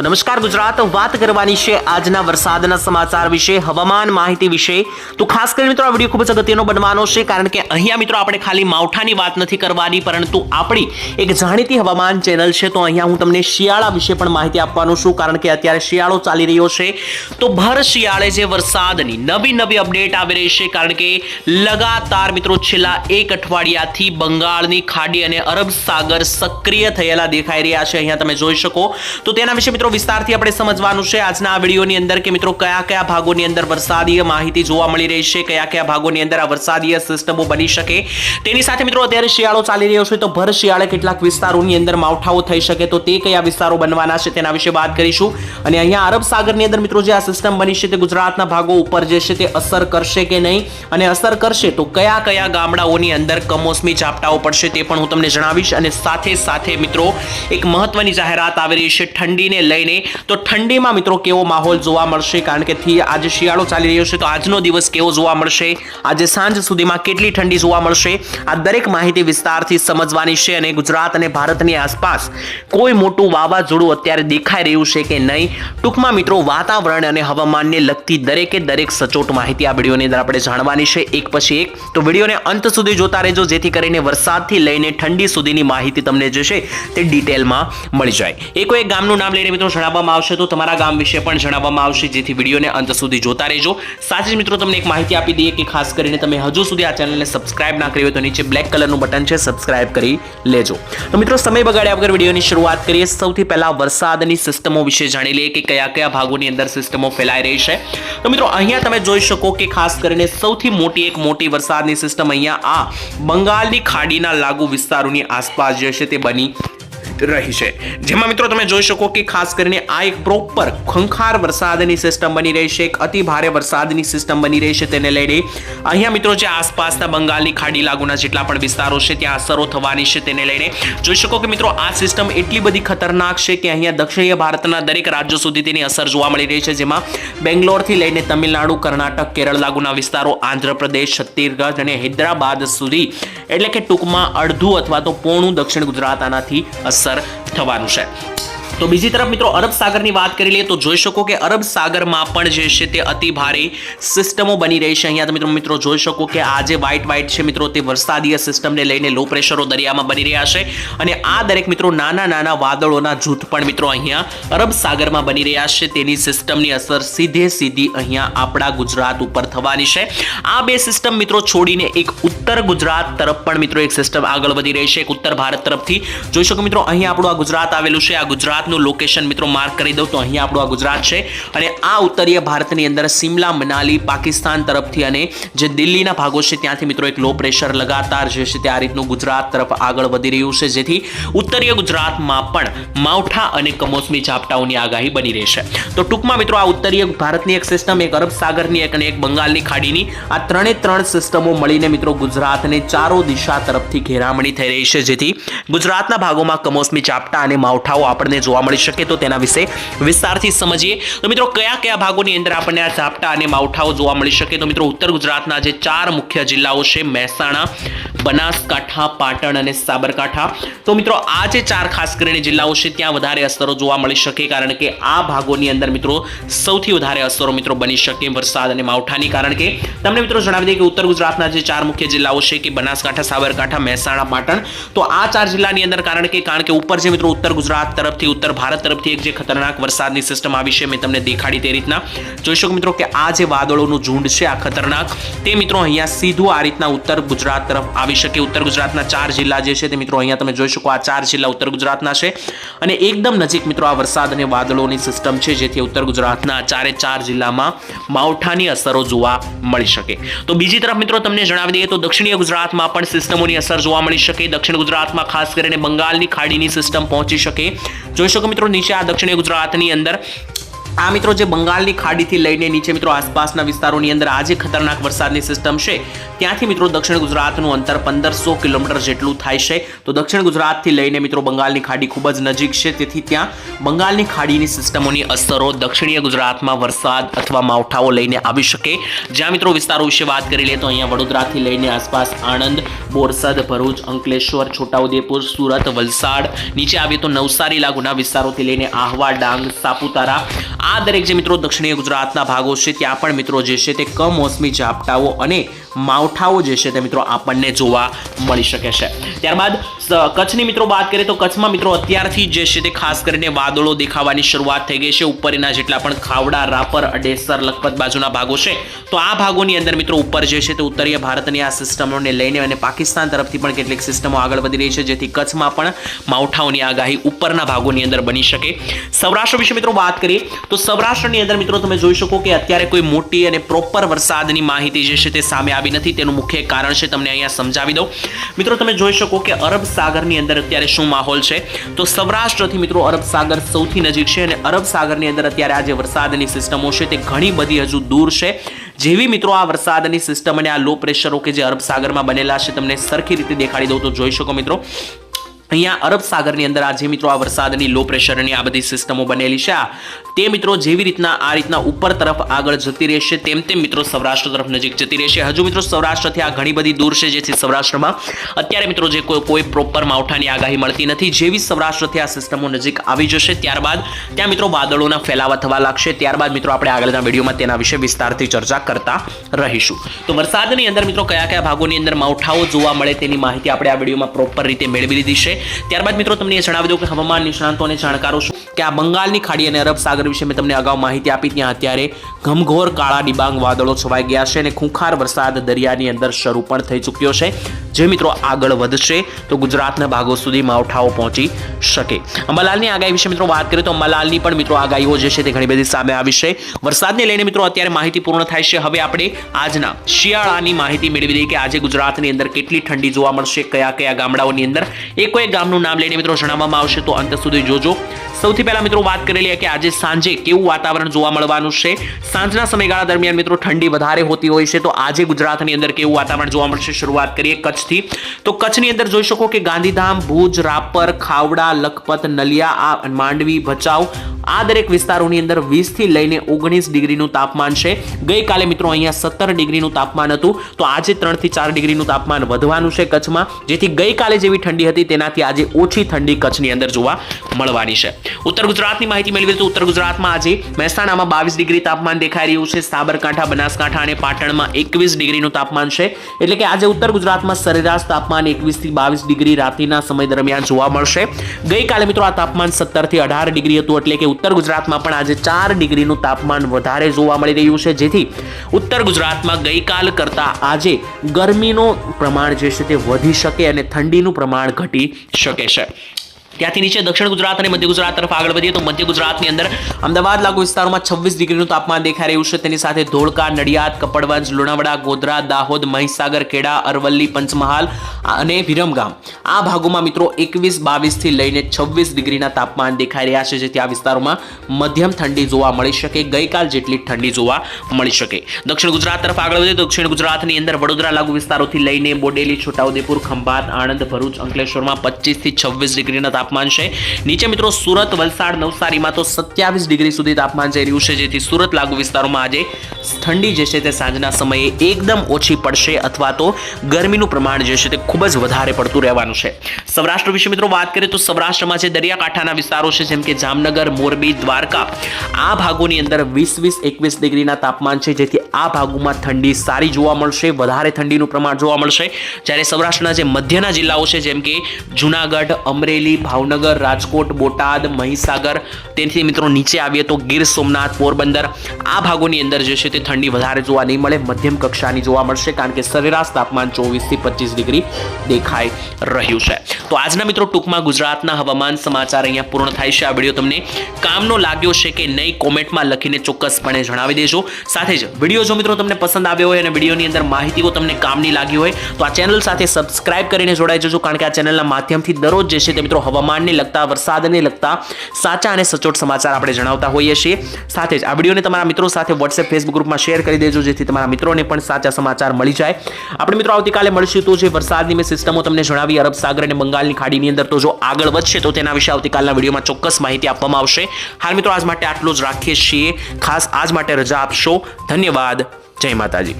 તો નમસ્કાર ગુજરાત, વાત કરવાની છે આજના વરસાદના સમાચાર વિશે, હવામાન માહિતી વિશે. તો ખાસ કરીને મિત્રો, આ વીડિયો ખૂબ જ અગત્યનો બનવાનો છે, કારણ કે અહીંયા મિત્રો આપણે ખાલી માવઠાની વાત નથી કરવાની, પરંતુ આપણી એક જાણીતી હવામાન ચેનલ છે, તો અહીંયા હું તમને શિયાળા વિશે પણ માહિતી આપવાનું છું, કારણ કે અત્યારે શિયાળો ચાલી રહ્યો છે. તો ભર શિયાળે જે વરસાદની નવી નવી અપડેટ આવી રહી છે, કારણ કે લગાતાર મિત્રો છેલ્લા એક અઠવાડિયાથી બંગાળની ખાડી અને અરબ સાગર સક્રિય થયેલા દેખાઈ રહ્યા છે, અહીંયા તમે જોઈ શકો. તો તેના વિશે મિત્રો વિસ્તારથી આપણે સમજવાનું છે આજના આ વિડીયોની અંદર કે મિત્રો કયા કયા ભાગોની અંદર વરસાદીય માહિતી જોવા મળી રહી છે, કયા કયા ભાગોની અંદર આ વરસાદીય સિસ્ટમો બની શકે. તેની સાથે મિત્રો અત્યારે શિયાળો ચાલી રહ્યો છે તો ભર શિયાળે કેટલાક વિસ્તારોની અંદર માવઠાઓ થઈ શકે તો તે કયા વિસ્તારો બનવાના છે તેના વિશે વાત કરીશું. અને અહીંયા અરબ સાગરની અંદર મિત્રો જે આ સિસ્ટમ બની છે તે ગુજરાતના ભાગો ઉપર જે છે તે અસર કરશે કે નહીં? અને અસર કરશે તો કયા કયા ગામડાઓની અંદર કમોસમી ઝાપટાઓ પડશે તે પણ હું તમને જણાવીશ. અને સાથે સાથે મિત્રો એક મહત્વની જાહેરાત આવી રહી છે ઠંડીને લઈને તો ઠંડીમાં મિત્રો કેવો માહોલ જોવા મળશે? કારણ કે આજે શિયાળો ચાલી રહ્યો છે, તો આજનો દિવસ કેવો જોવા મળશે? આજે સાંજ સુધીમાં કેટલી ઠંડી જોવા મળશે? આ દરેક માહિતી વિસ્તારથી સમજવાની છે અને ગુજરાત અને ભારતની આસપાસ કોઈ મોટું વાવાઝોડું અત્યારે દેખાઈ રહ્યું છે કે નહીં? ટૂંકમાં મિત્રો, વાતાવરણ અને હવામાનને લગતી દરેકે દરેક સચોટ માહિતી આ વિડીયોની અંદર આપણે જાણવાની છે. એક પછી એક. તો વિડીયોને અંત સુધી જોતા રહેજો, જેથી કરીને વરસાદથી લઈને ઠંડી સુધીની માહિતી તમને જે છે તે ડિટેલમાં મળી જાય. એકો એક ગામનું નામ લઈને મિત્રો જણાવવામાં આવશે તો તમારા ગામ વિશે પણ જણાવવામાં આવશે, જેથી વિડીયોને અંત સુધી જોતા રહેજો. સાથે જ મિત્રો તમને એક માહિતી આપી દઈએ કે ખાસ કરીને તમે હજુ સુધી આ ચેનલને સબસ્ક્રાઇબ ના કરી હોય તો નીચે બ્લેક કલરનું બટન છે, સબસ્ક્રાઇબ કરી લેજો. તો મિત્રો સમય બગાડ્યા વગર વિડીયોની શરૂઆત કરીએ. સૌથી પહેલા વરસાદની સિસ્ટમો વિશે જાણી લઈએ કે કયા કયા ભાગોની અંદર સિસ્ટમો ફેલાઈ રહી છે. તો મિત્રો અહીંયા તમે જોઈ શકો કે ખાસ કરીને સૌથી મોટી એક મોટી વરસાદની સિસ્ટમ અહીંયા આ બંગાળની ખાડીના લાગુ વિસ્તારોની આસપાસ જે છે તે બની રહી છે. જેમાં મિત્રો તમે જોઈ શકો કે ખાસ કરીને આ એક પ્રોપર ખંખાર વરસાદની સિસ્ટમ બની રહી છે, એક અતિ ભારે વરસાદની સિસ્ટમ બની રહી છે તેને લઈને. અહીંયા મિત્રો જે આસપાસના બંગાળની ખાડી લાગુના જેટલા પણ વિસ્તારો છે, ત્યાં અસરો થવાની છે તેને લઈને. જોઈ શકો કે મિત્રો આ સિસ્ટમ એટલી બધી ખતરનાક છે કે અહીંયા દક્ષિણીય ભારતના દરેક રાજ્યો સુધી તેની અસર જોવા મળી રહી છે, જેમાં બેંગ્લોરથી લઈને તમિલનાડુ, કર્ણાટક, કેરળ લાગુના વિસ્તારો, આંધ્રપ્રદેશ, છત્તીસગઢ અને હૈદરાબાદ સુધી. એટલે કે ટૂંકમાં અડધું અથવા તો પોણું દક્ષિણ ગુજરાત આનાથી અસર થવાનું છે. તો બીજી તરફ મિત્રો અરબ સાગરની વાત કરી લઈએ તો જોઈ શકો કે અરબ સાગરમાં પણ જે છે તે અતિ ભારે સિસ્ટમો બની રહી છે. અહીંયા તમે મિત્રો જોઈ શકો કે આ જે વ્હાઇટ વ્હાઇટ છે મિત્રો તે વરસાદીય સિસ્ટમને લઈને લો પ્રેશરો દરિયામાં બની રહ્યા છે. અને આ દરેક મિત્રો નાના નાના વાદળોના જૂથ પણ મિત્રો અહીંયા અરબ સાગરમાં બની રહ્યા છે. તેની સિસ્ટમની અસર સીધે સીધી અહીંયા આપણા ગુજરાત ઉપર થવાની છે. આ બે સિસ્ટમ મિત્રો છોડીને એક ઉત્તર ગુજરાત તરફ પણ મિત્રો એક સિસ્ટમ આગળ વધી રહી છે. એક ઉત્તર ભારત તરફથી. જોઈ શકો મિત્રો અહીંયા આપણું આ ગુજરાત આવેલું છે. આ ગુજરાતનું લોકેશન મિત્રો માર્ક કરી દઉં તો અહીંયા આપણું આ ગુજરાત છે. અને આ ઉત્તરીય ભારતની અંદર સિમલા મનાલી, પાકિસ્તાન તરફથી અને જે દિલ્હીના ભાગો છે ત્યાંથી મિત્રો એક લો પ્રેશર લગાતાર જે છે તે આ રીતનું ગુજરાત તરફ આગળ વધી રહ્યું છે. જેથી ઉત્તરીય ગુજરાતમાં પણ માવઠા અને કમોસમી ઝાપટાઓની આગાહી બની રહેશે તો ટૂંકમાં મિત્રો આ ઉત્તરીય ભારતની એક સિસ્ટમ એક અરબ સાગરની એક અને એક બંગાળની ખાડીની આ ત્રણે ત્રણ સિસ્ટમો મળીને મિત્રો ગુજરાતને ચારો દિશા તરફથી ઘેરામણી થઈ રહી છે. જેથી ગુજરાતના ભાગોમાં કમોસમી ઝાપટા અને માવઠાઓ આપણને જોવા મળી શકે તો તેના વિશે વિસ્તારથી સમજીએ. તો મિત્રો, કયા કયા ભાગોની અંદર આપણને આ ઝાપટા અને માવઠાઓ જોવા મળી શકે? તો મિત્રો, ઉત્તર ગુજરાતના જે ચાર મુખ્ય જિલ્લાઓ છે, મહેસાણા, બનાસકાંઠા, પાટણ અને સાબરકાંઠા. તો મિત્રો, આ જે ચાર ખાસ કરીને જિલ્લાઓ છે, ત્યાં વધારે અસરો જોવા મળી શકે કારણ કે આ ભાગોની અંદર મિત્રો, સૌથી વધારે અસરો મિત્રો બની શકે વરસાદ અને માવઠાની. કારણ કે તમને મિત્રો જણાવી દઈએ કે ઉત્તર ગુજરાતના જે ચાર મુખ્ય જિલ્લાઓ છે, કે બનાસકાંઠા, સાબરકાંઠા, મહેસાણા, પાટણ. તો આ ચાર જિલ્લાની અંદર કારણ કે કારણ કે ઉપર જે મિત્રો ઉત્તર ગુજરાત તરફથી ઉત્તર ભારત તરફથી એક જે ખતરનાક વરસાદની સિસ્ટમ આવી છે, મેં તમને દેખાડી તે રીતના. જોઈ શકો મિત્રો કે આ જે વાદળોનું ઝુંડ છે, આ ખતરનાક, તે મિત્રો અહીંયા સીધું આ રીતના ઉત્તર ગુજરાત તરફ આવી શકે. ઉત્તર ગુજરાતના ચાર જિલ્લા જે છે, તે મિત્રો અહીંયા તમે જોઈ શકો, આ ચાર જિલ્લા ઉત્તર ગુજરાતના છે. અને એકદમ નજીક મિત્રો આ વરસાદ અને વાદળોની સિસ્ટમ છે, જેથી ઉત્તર ગુજરાતના ચારે ચાર જિલ્લામાં માવઠાની અસરો જોવા મળી શકે. તો બીજી તરફ મિત્રો તમને જણાવી દઈએ તો દક્ષિણીય ગુજરાતમાં પણ સિસ્ટમોની અસર જોવા મળી શકે. દક્ષિણ ગુજરાતમાં ખાસ કરીને બંગાળની ખાડીની સિસ્ટમ પહોંચી શકે. જોઈ શકો મિત્રો નીચે આ દક્ષિણ ગુજરાતની અંદર આ મિત્રો જે બંગાળની ખાડીથી લઈને નીચે મિત્રો આસપાસના વિસ્તારોની અંદર આજે ખતરનાક વરસાદની સિસ્ટમ છે. ત્યાંથી મિત્રો દક્ષિણ ગુજરાતનું અંતર પંદરસો કિલોમીટર જેટલું થાય છે. તો દક્ષિણ ગુજરાતથી લઈને મિત્રો બંગાળની ખાડી ખૂબ જ નજીક છે. તેથી ત્યાં બંગાળની ખાડીની સિસ્ટમોની અસરો દક્ષિણીય ગુજરાતમાં વરસાદ અથવા માવઠાઓ લઈને આવી શકે. જ્યાં મિત્રો વિસ્તારો વિશે વાત કરી લઈએ તો અહીંયા વડોદરાથી લઈને આસપાસ આણંદ, બોરસદ, ભરૂચ, અંકલેશ્વર, છોટાઉદેપુર, સુરત, વલસાડ, નીચે આવીએ તો નવસારી લાગુના વિસ્તારોથી લઈને આહવા, ડાંગ, સાપુતારા આ દરેક જે મિત્રો દક્ષિણીય ગુજરાતના ભાગો છે, ત્યાં પણ મિત્રો જે છે તે કમોસમી ઝાપટાઓ અને માવઠાઓ જે છે તે મિત્રો આપણને જોવા મળી શકે છે. ત્યારબાદ કચ્છની મિત્રો વાત કરીએ તો કચ્છમાં મિત્રો અત્યારથી જે છે તે ખાસ કરીને વાદળો દેખાવાની શરૂઆત થઈ ગઈ છે. ઉપરના જેટલા પણ ખાવડા, રાપર, અડેસર, લખપત બાજુના ભાગો છે, તો આ ભાગોની અંદર મિત્રો ઉપર જે છે તે ઉત્તરીય ભારતની આ સિસ્ટમોને લઈને અને પાકિસ્તાન તરફથી પણ કેટલીક સિસ્ટમો આગળ વધી રહી છે, જેથી કચ્છમાં પણ માવઠાઓની આગાહી ઉપરના ભાગોની અંદર બની શકે. સૌરાષ્ટ્ર વિશે મિત્રો વાત કરીએ, તો સૌરાષ્ટ્રની અંદર મિત્રો તમે જોઈ શકો કે અત્યારે કોઈ મોટી અને પ્રોપર વરસાદની માહિતી જે છે તે સામે આવી નથી, તેનું મુખ્ય કારણ છે તમને અહીંયા સમજાવી દઉં. મિત્રો, તમે જોઈ શકો કે અરબ સાગરની અંદર અત્યારે શું માહોલ છે? તો સૌરાષ્ટ્રથી મિત્રો, અરબ સાગર સૌથી નજીક છે અને અરબ સાગરની અંદર અત્યારે આ જે વરસાદની સિસ્ટમો છે તે ઘણી બધી હજુ દૂર છે. જેવી મિત્રો, આ વરસાદની સિસ્ટમ અને આ લો પ્રેશરો કે જે અરબ સાગરમાં બનેલા છે, તમને સરખી રીતે દેખાડી દઉં તો જોઈ શકો મિત્રો. અહીંયા અરબ સાગરની અંદર આ જે મિત્રો આ વરસાદની લો પ્રેશરની આ બધી સિસ્ટમો બનેલી છે, આ તે મિત્રો જેવી રીતના આ રીતના ઉપર તરફ આગળ જતી રહેશે, તેમ તેમ મિત્રો સૌરાષ્ટ્ર તરફ નજીક જતી રહેશે. હજુ મિત્રો સૌરાષ્ટ્રથી આ ઘણી બધી દૂર છે, જેથી સૌરાષ્ટ્રમાં અત્યારે મિત્રો જે કોઈ કોઈ પ્રોપર માવઠાની આગાહી મળતી નથી. જેવી સૌરાષ્ટ્રથી આ સિસ્ટમો નજીક આવી જશે, ત્યારબાદ ત્યાં મિત્રો વાદળોના ફેલાવા થવા લાગશે. ત્યારબાદ મિત્રો આપણે આગળના વિડીયોમાં તેના વિશે વિસ્તારથી ચર્ચા કરતા રહીશું. તો વરસાદની અંદર મિત્રો કયા કયા ભાગોની અંદર માવઠાઓ જોવા મળે તેની માહિતી આપણે આ વિડીયોમાં પ્રોપર રીતે મેળવી લીધી છે. ત્યારબાદ મિત્રો તમને એ જણાવી દઉં કે હવામાન નિષ્ણાંતો અને જાણકારો શું કે આ બંગાળની ખાડી અને અરબ સાગર વિશે મેં તમને અગાઉ માહિતી આપી. ત્યાં અત્યારે ઘમઘોર કાળા ડિબાંગ વાદળો છવાઈ ગયા છે અને ખૂંખાર વરસાદ દરિયાની અંદર શરૂ પણ થઈ ચૂક્યો છે. જે મિત્રો આગળ વધશે તો ગુજરાતના ભાગો સુધી માવઠાઓ પહોંચી શકે. અંબાલાલની આગાહી વિશે મિત્રો વાત કરીએ તો અંબાલાલની પણ મિત્રો આગાહીઓ જે છે તે ઘણી બધી સામે આવી છે. વરસાદને લઈને મિત્રો અત્યારે માહિતી પૂર્ણ થાય છે. હવે આપણે આજના શિયાળાની માહિતી મેળવી દઈએ કે આજે ગુજરાતની અંદર કેટલી ઠંડી જોવા મળશે, કયા કયા ગામડાઓની અંદર. એક એક ગામનું નામ લઈને મિત્રો જણાવવામાં આવશે તો અંત સુધી જોજો. સૌથી પહેલા મિત્રો વાત કરી લઈએ કે આજે સાંજે કેવું વાતાવરણ જોવા મળવાનું છે? સાંજના સમયગાળા દરમિયાન મિત્રો ઠંડી વધારે હોતી હોય છે, તો આજે ગુજરાતની અંદર કેવું વાતાવરણ જોવા મળશે? શરૂઆત કરીએ કચ્છથી. તો કચ્છની અંદર જોઈ શકો કે ગાંધીધામ, ભુજ, રાપર, ખાવડા, લખપત, નલિયા, આ માંડવી, ભચાઉ આ દરેક વિસ્તારોની અંદર 20 થી લઈને ઓગણીસ ડિગ્રીનું તાપમાન છે. ગઈકાલે મિત્રો અહીંયા સત્તર ડિગ્રીનું તાપમાન હતું. તો આજે ત્રણથી ચાર ડિગ્રીનું તાપમાન વધવાનું છે કચ્છમાં. જેથી ગઈકાલે જેવી ઠંડી હતી, તેનાથી આજે ઓછી ઠંડી કચ્છની અંદર જોવા મળવાની છે. ઉત્તર ગુજરાતની માહિતી મેળવી તો ઉત્તર ગુજરાતમાં આજે મહેસાણામાં બાવીસ ડિગ્રી તાપમાન દેખાઈ રહ્યું છે. સાબરકાંઠા, બનાસકાંઠા અને પાટણમાં એકવીસ ડિગ્રીનું તાપમાન છે. એટલે કે આજે ઉત્તર ગુજરાતમાં સરેરાશ તાપમાન એકવીસથી બાવીસ ડિગ્રી રાત્રિના સમય દરમિયાન જોવા મળશે. ગઈકાલે મિત્રો આ તાપમાન સત્તરથી અઢાર ડિગ્રી હતું, એટલે કે ઉત્તર ગુજરાતમાં પણ આજે ચાર ડિગ્રીનું તાપમાન વધારે જોવા મળી રહ્યું છે, જેથી ઉત્તર ગુજરાતમાં ગઈકાલ કરતાં આજે ગરમીનું પ્રમાણ જે છે તે વધી શકે અને ઠંડીનું પ્રમાણ ઘટી શકે છે. ત્યાંથી નીચે દક્ષિણ ગુજરાત અને મધ્ય ગુજરાત તરફ આગળ વધીએ તો મધ્ય ગુજરાતની અંદર અમદાવાદ લાગુ વિસ્તારોમાં છવ્વીસ ડિગ્રીનું તાપમાન દેખાઈ રહ્યું છે. તેની સાથે ધોળકા, નડિયાદ, કપડવંજ, લુણાવાડા, ગોધરા, દાહોદ, મહીસાગર, ખેડા, અરવલ્લી, પંચમહાલ અને વિરમગામ. આ ભાગોમાં મિત્રો એકવીસ, બાવીસથી લઈને છવ્વીસ ડિગ્રીના તાપમાન દેખાઈ રહ્યા છે, જેથી આ વિસ્તારોમાં મધ્યમ ઠંડી જોવા મળી શકે, ગઈકાલ જેટલી ઠંડી જોવા મળી શકે. દક્ષિણ ગુજરાત તરફ આગળ વધીએ દક્ષિણ ગુજરાતની અંદર વડોદરા લાગુ વિસ્તારોથી લઈને બોડેલી, છોટાઉદેપુર, ખંભાત, આણંદ, ભરૂચ, અંકલેશ્વરમાં પચીસથી છવ્વીસ ડિગ્રીના તાપમાન છે. નીચે મિત્રો સુરત, વલસાડ, નવસારીમાં તો સત્યાવીસ ડિગ્રી સુધી તાપમાન જઈ રહ્યું છે, જેથી સુરત લાગુ વિસ્તારોમાં આજે ઠંડી જે છે તે સાંજના સમયે એકદમ ઓછી પડશે અથવા તો ગરમીનું પ્રમાણ જે છે તે ખૂબ જ વધારે પડતું રહેવાનું છે. સૌરાષ્ટ્ર વિશે મિત્રો વાત કરીએ તો સૌરાષ્ટ્રમાં જે દરિયાકાંઠાના વિસ્તારો છે, જેમ કે જામનગર, મોરબી, દ્વારકા, આ ભાગોની અંદર વીસ વીસ એકવીસ ડિગ્રીના તાપમાન છે, જેથી આ ભાગોમાં ઠંડી સારી જોવા મળશે, વધારે ઠંડીનું પ્રમાણ જોવા મળશે. જ્યારે સૌરાષ્ટ્રના જે મધ્યના જિલ્લાઓ છે, જેમ કે જુનાગઢ, અમરેલી ભાવનગર, રાજકોટ, બોટાદ, મહીસાગર. તેથી મિત્રો નીચે આવીએ તો ગીર સોમનાથ, પોરબંદર. આ ભાગોની અંદર જે છે તે ઠંડી વધારે જોવા નહીં મળે. મધ્યમ કક્ષાની જોવા મળશે કારણ કે સરેરાશ તાપમાન ચોવીસથી પચીસ ડિગ્રી દેખાઈ રહ્યું છે. તો આજના મિત્રો ટૂંકમાં ગુજરાતના હવામાન સમાચાર અહીંયા પૂર્ણ થાય છે. આ વીડિયો તમને કામનો લાગ્યો છે કે નહીં કોમેન્ટમાં લખીને ચોક્કસપણે જણાવી દેજો. સાથે જ વીડિયો જો મિત્રો તમને પસંદ આવ્યો હોય અને વિડીયોની અંદર માહિતીઓ તમને કામની લાગી હોય તો આ ચેનલ સાથે સબસ્ક્રાઇબ કરીને જોડાઈ જજો કારણ કે આ ચેનલના માધ્યમથી દરરોજ જે છે તે મિત્રો હવામાન હવામાનને લગતા વરસાદને લગતા, સાચા અને સચોટ સમાચાર આપણે જણાવતા હોઈએ છીએ. સાથે જ આ વિડીયોને તમારા મિત્રો સાથે વોટ્સએપ ફેસબુક ગ્રુપમાં શેર કરી દેજો, જેથી તમારા મિત્રોને પણ સાચા સમાચાર મળી જાય. આપણે મિત્રો આવતીકાલે મળશું તો જે વરસાદની મેં સિસ્ટમો તમને જણાવી, અરબ સાગર અને બંગાળની ખાડીની અંદર તો જો આગળ વધશે, તો તેના વિશે આવતીકાલના વિડીયોમાં ચોક્કસ માહિતી આપવામાં આવશે. હાલ મિત્રો આજ માટે આટલું જ રાખીએ છીએ. ખાસ આજ માટે રજા આપશો. ધન્યવાદ. જય માતાજી.